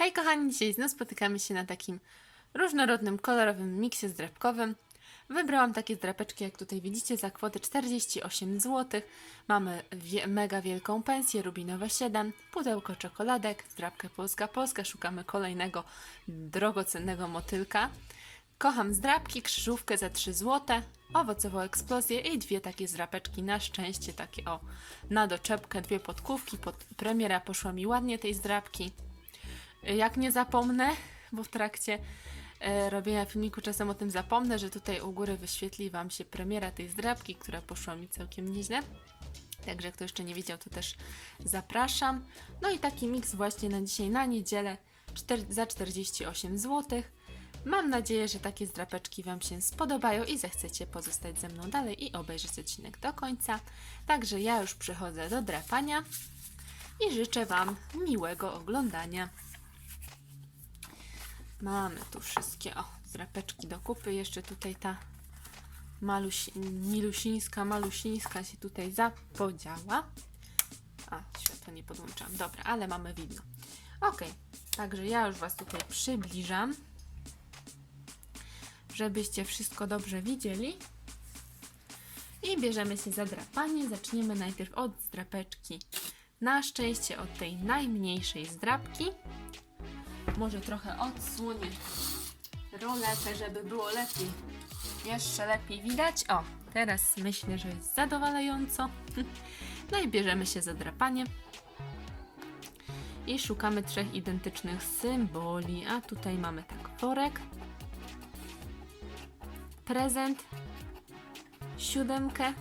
Hej kochani, dzisiaj znów spotykamy się na takim różnorodnym, kolorowym miksie zdrapkowym. Wybrałam takie zdrapeczki, jak tutaj widzicie, za kwotę 48 zł. Mamy wie- mega wielką pensję, rubinowe 7, pudełko czekoladek, zdrapkę Polska Polska. Szukamy kolejnego drogocennego motylka. Kocham zdrapki, krzyżówkę za 3 zł, owocową eksplozję i dwie takie zdrapeczki, na szczęście takie o, na doczepkę, dwie podkówki, pod, premiera poszła mi ładnie tej zdrapki. Jak nie zapomnę, bo w trakcie e, robienia filmiku czasem o tym zapomnę, że tutaj u góry wyświetli Wam się premiera tej zdrabki, która poszła mi całkiem nieźle. Także kto jeszcze nie widział, to też zapraszam. No i taki miks właśnie na dzisiaj, na niedzielę za 48 zł. Mam nadzieję, że takie zdrapeczki Wam się spodobają i zechcecie pozostać ze mną dalej i obejrzeć odcinek do końca. Także ja już przechodzę do drapania i życzę Wam miłego oglądania. Mamy tu wszystkie, o, zdrapeczki do kupy. Jeszcze tutaj ta maluś, milusińska, malusińska się tutaj zapodziała. A, światło nie podłączam. Dobra, ale mamy widno. Ok, także ja już Was tutaj przybliżam, żebyście wszystko dobrze widzieli. I bierzemy się za drapanie. Zaczniemy najpierw od zdrapeczki. Na szczęście od tej najmniejszej zdrapki. Może trochę odsłonię roletę, żeby było lepiej. Jeszcze lepiej widać. O, teraz myślę, że jest zadowalająco. No i bierzemy się za drapanie. I szukamy trzech identycznych symboli. A tutaj mamy tak worek, prezent, siódemkę,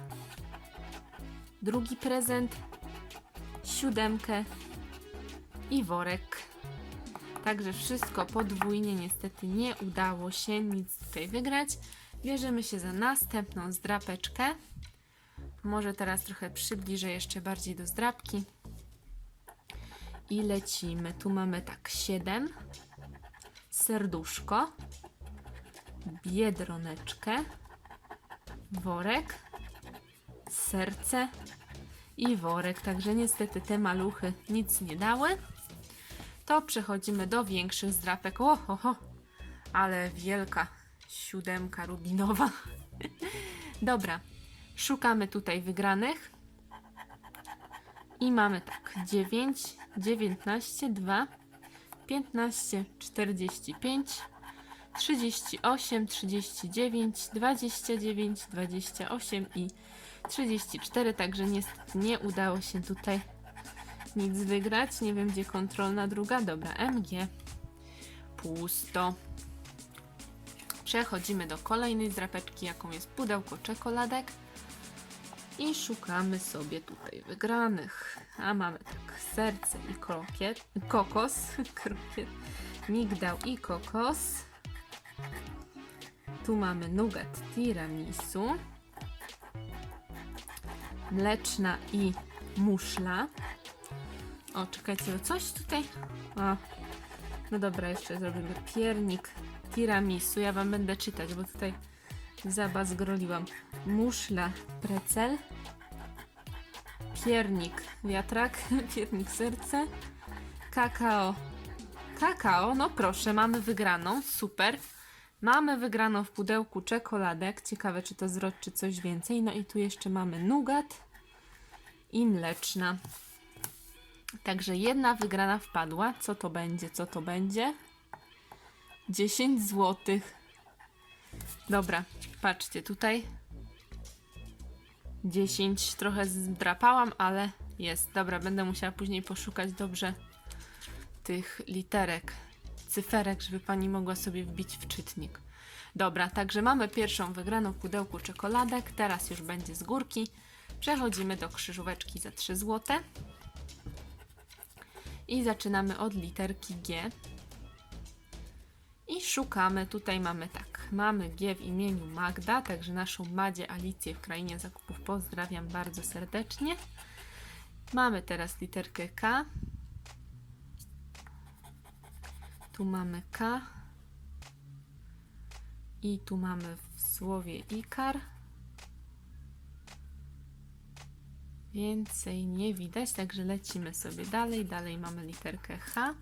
drugi prezent, siódemkę i worek. Także wszystko podwójnie niestety nie udało się nic tutaj wygrać. Bierzemy się za następną zdrapeczkę. Może teraz trochę przybliżę jeszcze bardziej do zdrapki. I lecimy. Tu mamy tak 7, serduszko, biedroneczkę, worek, serce i worek. Także niestety te maluchy nic nie dały to przechodzimy do większych zdrapek. O, ho, ho, ale wielka siódemka rubinowa. Dobra, szukamy tutaj wygranych. I mamy tak, 9, 19, 2, 15, 45, 38, 39, 29, 28 i 34, także niestety nie udało się tutaj nic wygrać. Nie wiem, gdzie kontrolna druga. Dobra, MG. Pusto. Przechodzimy do kolejnej zdrapeczki, jaką jest pudełko czekoladek. I szukamy sobie tutaj wygranych. A mamy tak, serce i krokiet, kokos, krokiet, migdał i kokos. Tu mamy nougat tiramisu, mleczna i muszla. O, czekajcie, o coś tutaj. O. No dobra, jeszcze zrobimy piernik tiramisu. Ja wam będę czytać, bo tutaj zabazgroliłam. Muszla, precel, piernik wiatrak, piernik serce, kakao. Kakao, no proszę, mamy wygraną, super. Mamy wygraną w pudełku czekoladek. Ciekawe, czy to zwrot, czy coś więcej. No i tu jeszcze mamy nougat i mleczna. Także jedna wygrana wpadła. Co to będzie? Co to będzie? 10 złotych. Dobra, patrzcie tutaj. 10 trochę zdrapałam, ale jest. Dobra, będę musiała później poszukać dobrze tych literek, cyferek, żeby pani mogła sobie wbić w czytnik. Dobra, także mamy pierwszą wygraną w pudełku czekoladek. Teraz już będzie z górki. Przechodzimy do krzyżóweczki za 3 złote. I zaczynamy od literki G. I szukamy, tutaj mamy tak, mamy G w imieniu Magda, także naszą Madzie Alicję w Krainie Zakupów pozdrawiam bardzo serdecznie. Mamy teraz literkę K. Tu mamy K. I tu mamy w słowie Ikar. Więcej nie widać, także lecimy sobie dalej. Dalej mamy literkę H.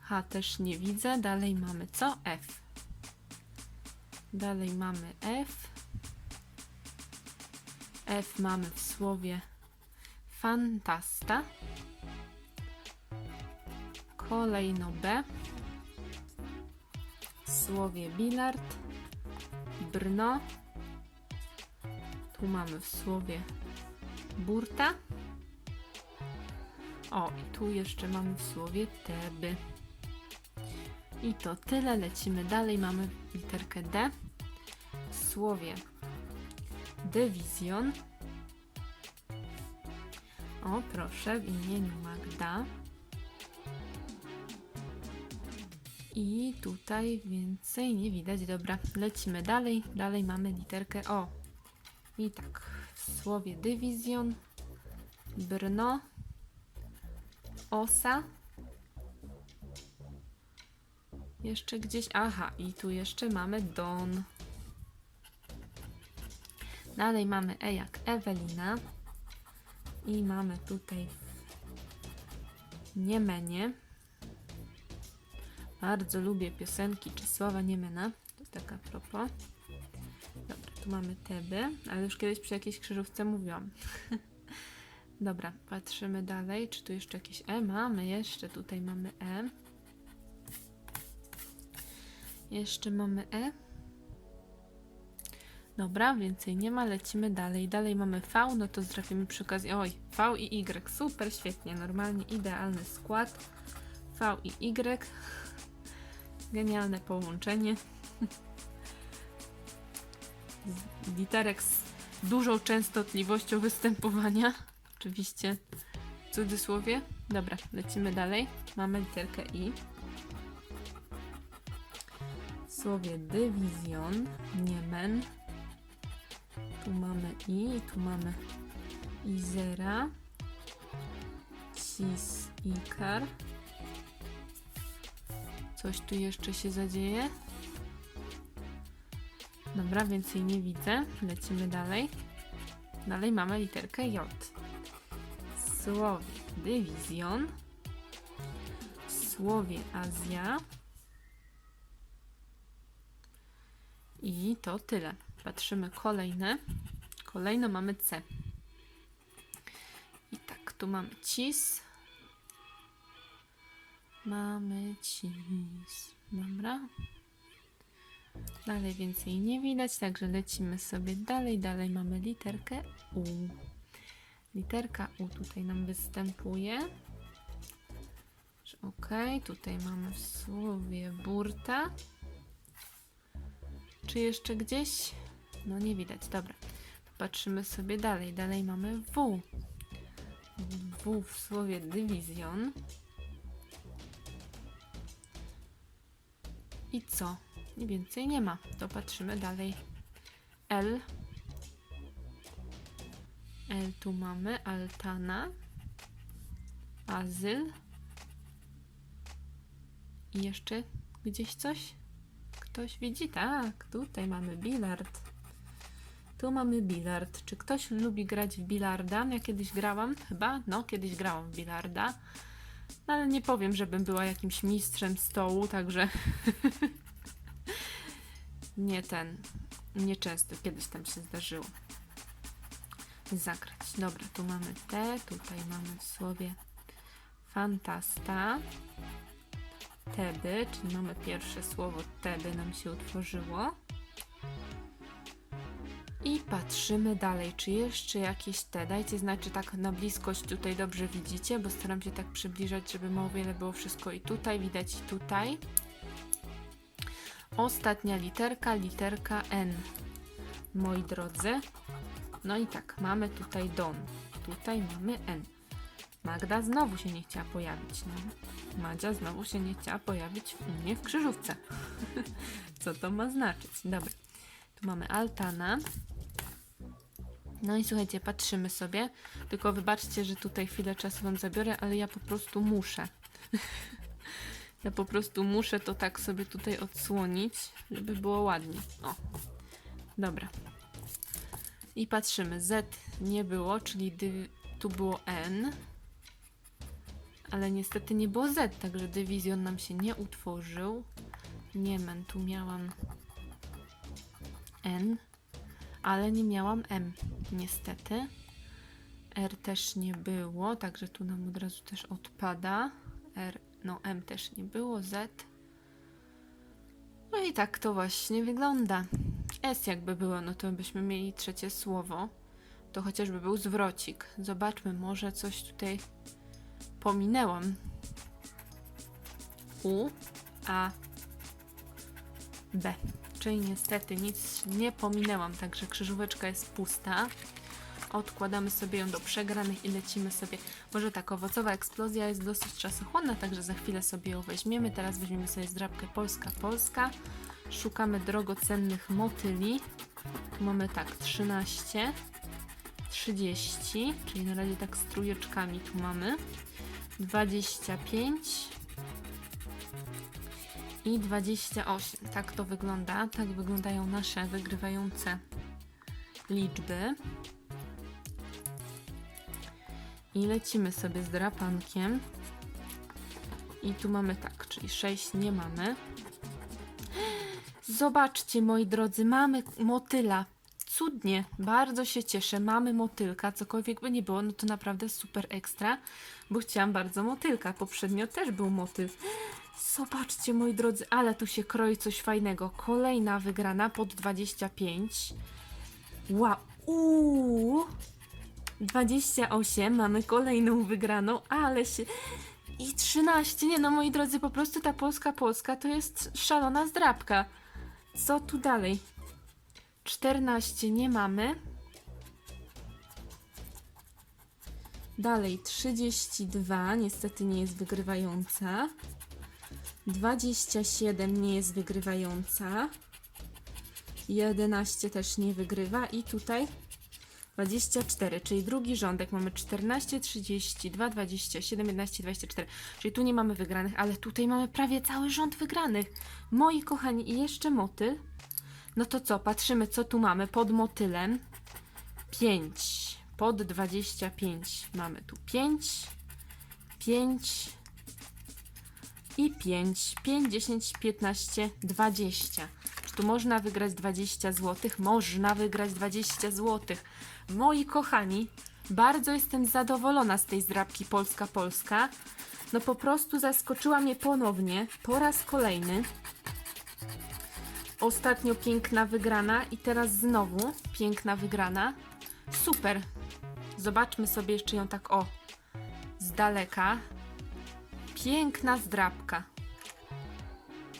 H też nie widzę. Dalej mamy co? F. Dalej mamy F. F mamy w słowie fantasta. Kolejno B. W słowie bilard. Brno. Tu mamy w słowie burta. O, i tu jeszcze mamy w słowie teby. I to tyle. Lecimy dalej. Mamy literkę D. W słowie dywizjon. O, proszę, w imieniu Magda. I tutaj więcej nie widać. Dobra, lecimy dalej. Dalej mamy literkę O. I tak, w słowie dywizjon, Brno, Osa. Jeszcze gdzieś, aha, i tu jeszcze mamy Don. Dalej mamy E jak Ewelina. I mamy tutaj Niemenie. Bardzo lubię piosenki Czesława Niemena. To taka propos. Tu mamy Teby, ale już kiedyś przy jakiejś krzyżówce mówiłam. Dobra, patrzymy dalej. Czy tu jeszcze jakieś E? Mamy jeszcze. Tutaj mamy E. Jeszcze mamy E. Dobra, więcej nie ma, lecimy dalej. Dalej mamy V, no to zdrapimy przy okazji. Oj, V i Y, super, świetnie, normalnie idealny skład. V i Y. Genialne połączenie. Literek z dużą częstotliwością występowania. Oczywiście w cudzysłowie. Dobra, lecimy dalej. Mamy literkę I. W słowie dywizjon, Niemen. Tu mamy I, tu mamy Izera. Cis, Ikar. Coś tu jeszcze się zadzieje. Dobra, więcej nie widzę. Lecimy dalej. Dalej mamy literkę J. Słowie dywizjon. Słowie Azja. I to tyle. Patrzymy kolejne. Kolejno mamy C. I tak, tu mamy cis. Mamy cis. Dobra. Dalej więcej nie widać, także lecimy sobie dalej. Dalej mamy literkę U. Literka U tutaj nam występuje. Ok, tutaj mamy w słowie burta. Czy jeszcze gdzieś? No nie widać, dobra. Patrzymy sobie dalej. Dalej mamy W. W w słowie dywizjon. I co? Więcej nie ma. To patrzymy dalej. L. L tu mamy altana. Azyl. I jeszcze gdzieś coś? Ktoś widzi? Tak, tutaj mamy bilard. Tu mamy bilard. Czy ktoś lubi grać w bilarda? Ja kiedyś grałam, chyba, no, kiedyś grałam w bilarda. No, ale nie powiem, żebym była jakimś mistrzem stołu, także nie ten, nieczęsto kiedyś tam się zdarzyło zagrać. Dobra, tu mamy te, tutaj mamy w słowie fantasta. Teby, czyli mamy pierwsze słowo teby nam się utworzyło. I patrzymy dalej, czy jeszcze jakieś te. Dajcie znać, czy tak na bliskość tutaj dobrze widzicie, bo staram się tak przybliżać, żeby o wiele było wszystko i tutaj, widać i tutaj. Ostatnia literka, literka N. Moi drodzy. No i tak, mamy tutaj Don. Tutaj mamy N. Magda znowu się nie chciała pojawić. No. Madzia znowu się nie chciała pojawić u mnie w krzyżówce. Co to ma znaczyć? Dobra. Tu mamy Altana. No i słuchajcie, patrzymy sobie. Tylko wybaczcie, że tutaj chwilę czasu wam zabiorę, ale ja po prostu muszę. ja po prostu muszę to tak sobie tutaj odsłonić, żeby było ładnie. O. Dobra. I patrzymy. Z nie było, czyli tu było N. ale niestety nie było Z, także dywizjon nam się nie utworzył. Niemen, tu miałam N, ale nie miałam M, niestety. R też nie było, także tu nam od razu też odpada. R, no M też nie było, Z. No i tak to właśnie wygląda. S jakby było, no to byśmy mieli trzecie słowo. To chociażby był zwrocik. Zobaczmy, może coś tutaj pominęłam. U, A, B. Czyli niestety nic nie pominęłam, także krzyżóweczka jest pusta. Odkładamy sobie ją do przegranych i lecimy sobie. Może tak, owocowa eksplozja jest dosyć czasochłonna, także za chwilę sobie ją weźmiemy. Teraz weźmiemy sobie zdrabkę Polska, Polska. Szukamy drogocennych motyli. Tu mamy tak, 13, 30, czyli na razie tak z trójeczkami tu mamy. 25 i 28. Tak to wygląda. Tak wyglądają nasze wygrywające liczby. I lecimy sobie z drapankiem. I tu mamy tak, czyli 6 nie mamy. Zobaczcie, moi drodzy, mamy motyla. Cudnie, bardzo się cieszę. Mamy motylka, cokolwiek by nie było, no to naprawdę super ekstra, bo chciałam bardzo motylka. Poprzednio też był motyl. Zobaczcie, moi drodzy, ale tu się kroi coś fajnego. Kolejna wygrana pod 25. Wow, uuu. 28, mamy kolejną wygraną, ale się... I 13, nie no moi drodzy, po prostu ta Polska Polska to jest szalona zdrabka. Co tu dalej? 14 nie mamy. Dalej 32, niestety nie jest wygrywająca. 27 nie jest wygrywająca. 11 też nie wygrywa i tutaj 24, czyli drugi rządek mamy 14, 32, 27, 11, 24. Czyli tu nie mamy wygranych, ale tutaj mamy prawie cały rząd wygranych. Moi kochani, i jeszcze motyl. No to co, patrzymy co tu mamy pod motylem. 5, pod 25 mamy tu 5, 5 i 5, 5, 10, 15, 20. Czy tu można wygrać 20 zł? Można wygrać 20 zł. Moi kochani, bardzo jestem zadowolona z tej zdrabki Polska-Polska. No po prostu zaskoczyła mnie ponownie, po raz kolejny. Ostatnio piękna wygrana i teraz znowu piękna wygrana. Super. Zobaczmy sobie jeszcze ją tak o z daleka. Piękna zdrabka.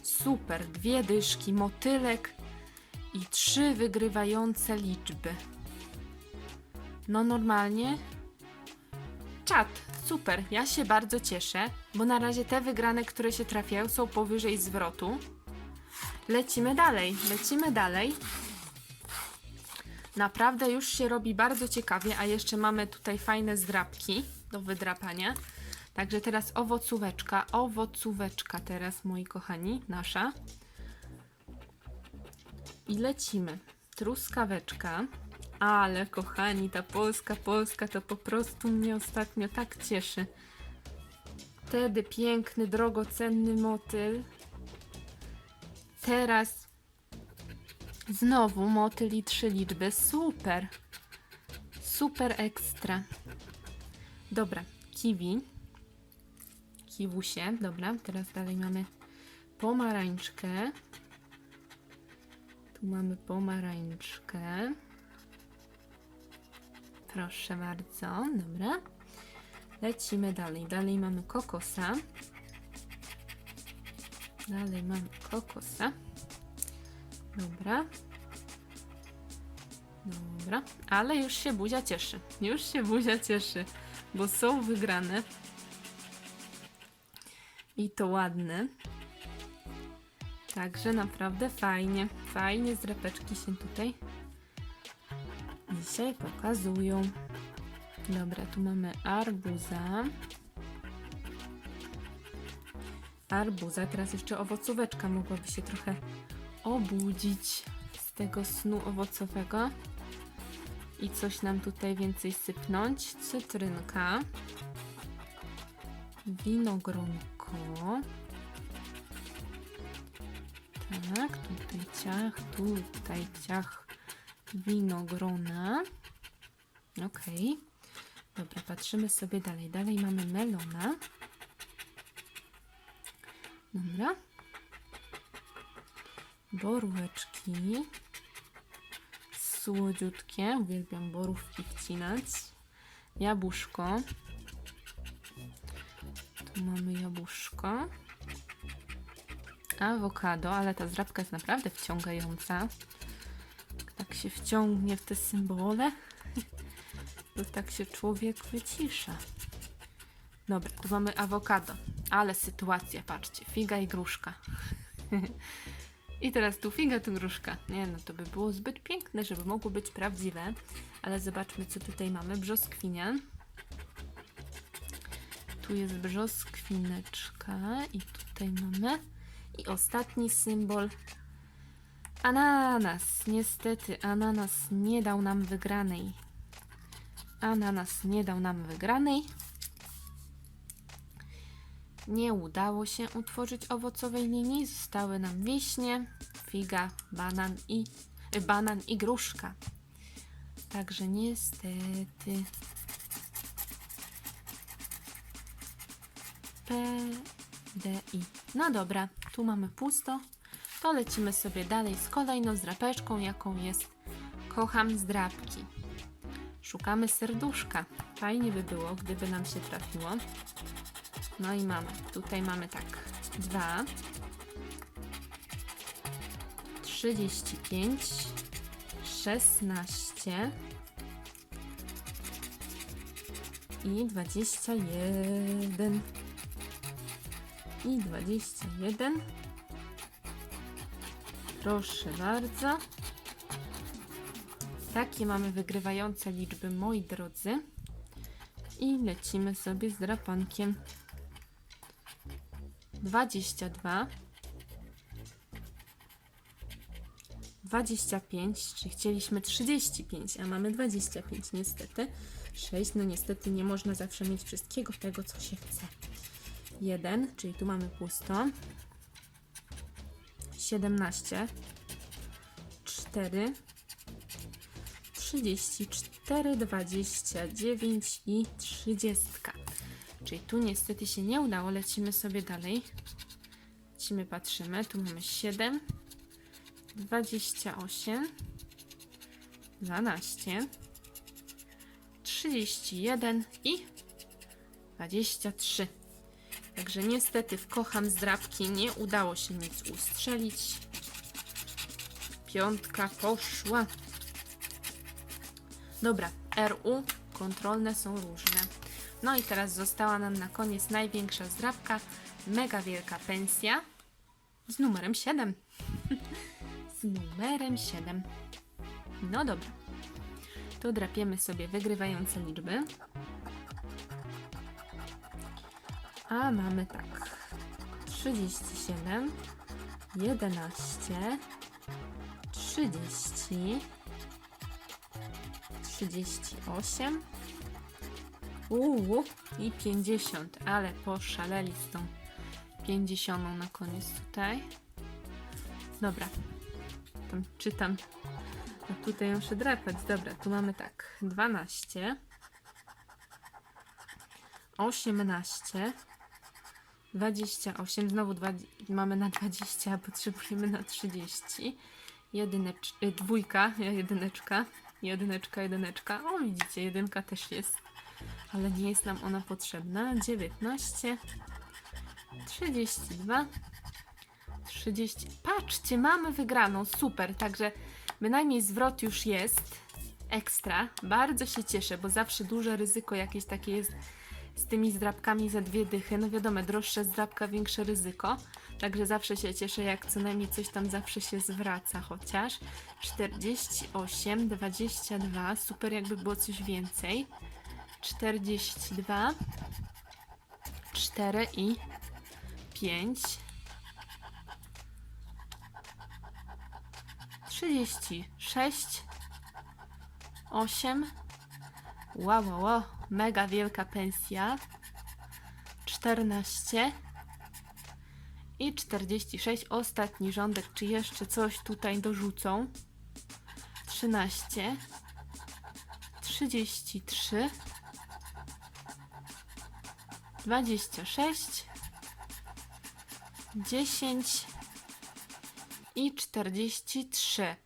Super. Dwie dyszki, motylek i trzy wygrywające liczby. No normalnie. Czat, super, ja się bardzo cieszę, bo na razie te wygrane, które się trafiają, są powyżej zwrotu. Lecimy dalej, lecimy dalej. Naprawdę już się robi bardzo ciekawie, a jeszcze mamy tutaj fajne zdrabki do wydrapania. Także teraz owocóweczka, owocóweczka teraz, moi kochani, nasza. I lecimy. Truskaweczka. Ale kochani, ta Polska, Polska to po prostu mnie ostatnio tak cieszy. Wtedy piękny, drogocenny motyl. Teraz znowu motyl i trzy liczby. Super. Super ekstra. Dobra, kiwi. Kiwusie. Dobra, teraz dalej mamy pomarańczkę. Tu mamy pomarańczkę. Proszę bardzo, dobra. Lecimy dalej. Dalej mamy kokosa. Dalej mamy kokosa. Dobra. Dobra, ale już się buzia cieszy. Już się buzia cieszy, bo są wygrane. I to ładne. Także naprawdę fajnie. Fajnie z repeczki się tutaj pokazują. Dobra, tu mamy arbuza. Arbuza, teraz jeszcze owocóweczka mogłaby się trochę obudzić z tego snu owocowego. I coś nam tutaj więcej sypnąć. Cytrynka. winogronko. Tak, tutaj ciach, tutaj ciach winogrona. Okej. Dobra, patrzymy sobie dalej. Dalej mamy melona. Dobra. Boróweczki. Słodziutkie. Uwielbiam borówki wcinać. Jabłuszko. Tu mamy jabłuszko. Awokado, ale ta zrabka jest naprawdę wciągająca. Tak się wciągnie w te symbole, to tak się człowiek wycisza. Dobra, tu mamy awokado, ale sytuacja, patrzcie, figa i gruszka. I teraz tu figa, tu gruszka. Nie no, to by było zbyt piękne, żeby mogło być prawdziwe. Ale zobaczmy, co tutaj mamy. Brzoskwinia. Tu jest brzoskwineczka i tutaj mamy. I ostatni symbol. Ananas. Niestety, ananas nie dał nam wygranej. Ananas nie dał nam wygranej. Nie udało się utworzyć owocowej linii. Zostały nam wiśnie, figa, banan i, y, banan i gruszka. Także niestety. P, D, I. No dobra, tu mamy pusto. To lecimy sobie dalej z kolejną zdrapeczką, jaką jest Kocham zdrapki. Szukamy serduszka. Fajnie by było, gdyby nam się trafiło. No i mamy. Tutaj mamy tak. 2 35 16 i 21 i 21 proszę bardzo takie mamy wygrywające liczby moi drodzy i lecimy sobie z drapankiem 22 25, czy chcieliśmy 35, a mamy 25 niestety. 6, no niestety nie można zawsze mieć wszystkiego tego, co się chce. 1, czyli tu mamy pusto. 17, 4, 34, 29 i 30. Czyli tu niestety się nie udało, lecimy sobie dalej. Lecimy, patrzymy, tu mamy 7, 28, 12, 31 i 23. Także niestety w kocham zdrabki nie udało się nic ustrzelić. Piątka poszła. Dobra, RU kontrolne są różne. No i teraz została nam na koniec największa zdrabka, mega wielka pensja z numerem 7. z numerem 7. No dobra. Tu drapiemy sobie wygrywające liczby. A mamy tak. 37, 11, 30, 38, uuu, i 50, ale poszaleli z tą 50 na koniec tutaj. Dobra, tam czytam. A tutaj muszę drapać. Dobra, tu mamy tak. 12, 18, 28, znowu mamy na 20, a potrzebujemy na 30. Jedynecz, y, dwójka, jedyneczka, jedyneczka, jedyneczka. O, widzicie, jedynka też jest, ale nie jest nam ona potrzebna. 19, 32, 30. Patrzcie, mamy wygraną, super. Także bynajmniej zwrot już jest ekstra. Bardzo się cieszę, bo zawsze duże ryzyko jakieś takie jest z tymi zdrabkami za dwie dychy. No wiadomo, droższe zdrabka, większe ryzyko. Także zawsze się cieszę, jak co najmniej coś tam zawsze się zwraca chociaż. 48, 22, super jakby było coś więcej. 42, 4 i 5. 36, 8, wow, wow, wow, mega wielka pensja. 14 i 46. Ostatni rządek, czy jeszcze coś tutaj dorzucą? 13 33 26 10 i 43.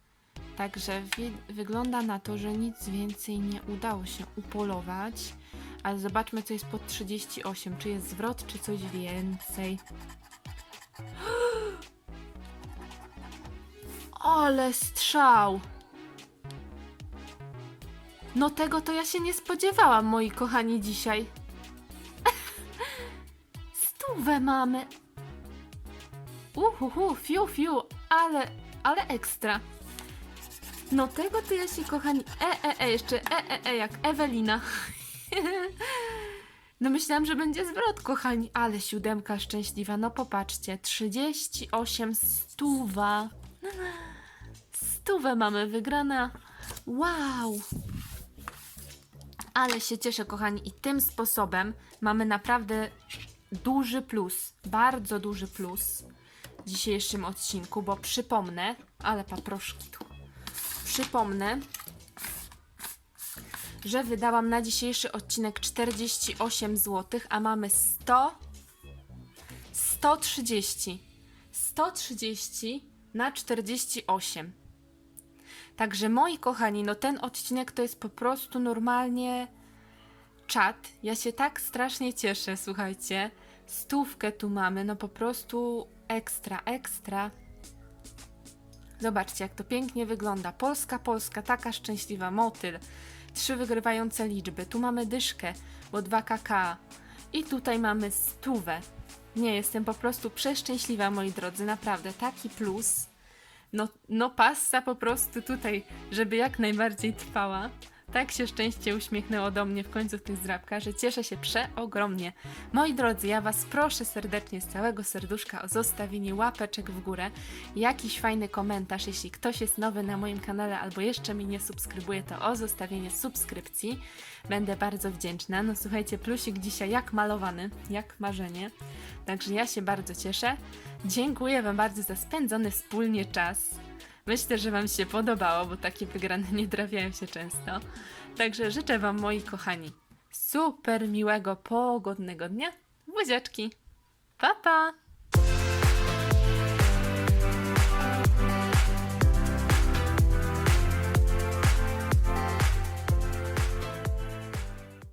Także wygląda na to, że nic więcej nie udało się upolować. Ale zobaczmy, co jest pod 38. Czy jest zwrot, czy coś więcej. Ale strzał! No tego to ja się nie spodziewałam, moi kochani, dzisiaj. Stówę mamy. Uhuhu, fiu, fiu, ale, ale ekstra. No tego to ja się, kochani, e, e, e, jeszcze e, e, e, jak Ewelina. No myślałam, że będzie zwrot, kochani, ale siódemka szczęśliwa. No popatrzcie, 38 stuwa. Stówę mamy wygrana. Wow! Ale się cieszę, kochani, i tym sposobem mamy naprawdę duży plus, bardzo duży plus w dzisiejszym odcinku, bo przypomnę, ale paproszki tu, przypomnę, że wydałam na dzisiejszy odcinek 48 zł, a mamy 100, 130, 130 na 48. Także moi kochani, no ten odcinek to jest po prostu normalnie czat. Ja się tak strasznie cieszę, słuchajcie. Stówkę tu mamy, no po prostu ekstra, ekstra. Zobaczcie, jak to pięknie wygląda. Polska, Polska, taka szczęśliwa, motyl. Trzy wygrywające liczby. Tu mamy dyszkę, bo 2 kk. I tutaj mamy stówę. Nie, jestem po prostu przeszczęśliwa, moi drodzy, naprawdę. Taki plus. No, no passa po prostu tutaj, żeby jak najbardziej trwała. Tak się szczęście uśmiechnęło do mnie w końcu tych zdrabkach, że cieszę się przeogromnie. Moi drodzy, ja Was proszę serdecznie z całego serduszka o zostawienie łapeczek w górę, jakiś fajny komentarz, jeśli ktoś jest nowy na moim kanale albo jeszcze mnie nie subskrybuje, to o zostawienie subskrypcji. Będę bardzo wdzięczna. No słuchajcie, plusik dzisiaj jak malowany, jak marzenie. Także ja się bardzo cieszę. Dziękuję Wam bardzo za spędzony wspólnie czas. Myślę, że Wam się podobało, bo takie wygrane nie trafiają się często. Także życzę Wam, moi kochani, super miłego, pogodnego dnia. Buziaczki. Pa, pa!